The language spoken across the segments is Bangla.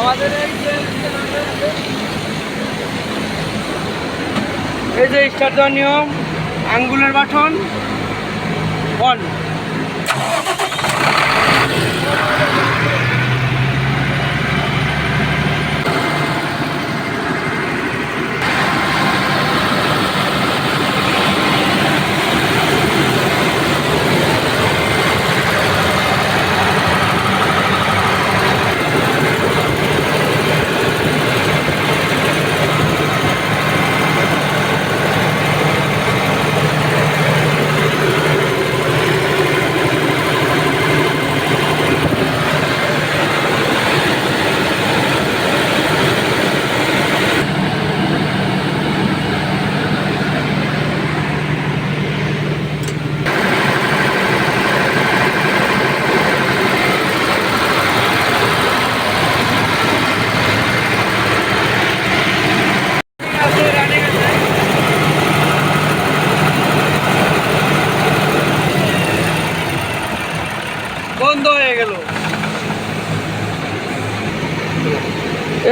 আমাদের এই যে স্টার্ট দেওয়ার নিয়ম আঙ্গুলের বাটন অন আছে রানিং আছে বন্ধ হয়ে গেল।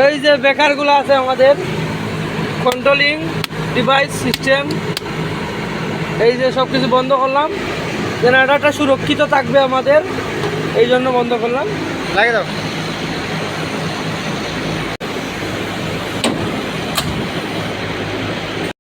এই যে বেকারগুলো আছে আমাদের কন্ট্রোলিং ডিভাইস সিস্টেম এই যে সব কিছু বন্ধ করলাম। জেনারেটারটা সুরক্ষিত থাকবে আমাদের, এই জন্য বন্ধ করলাম। লাগে দাও।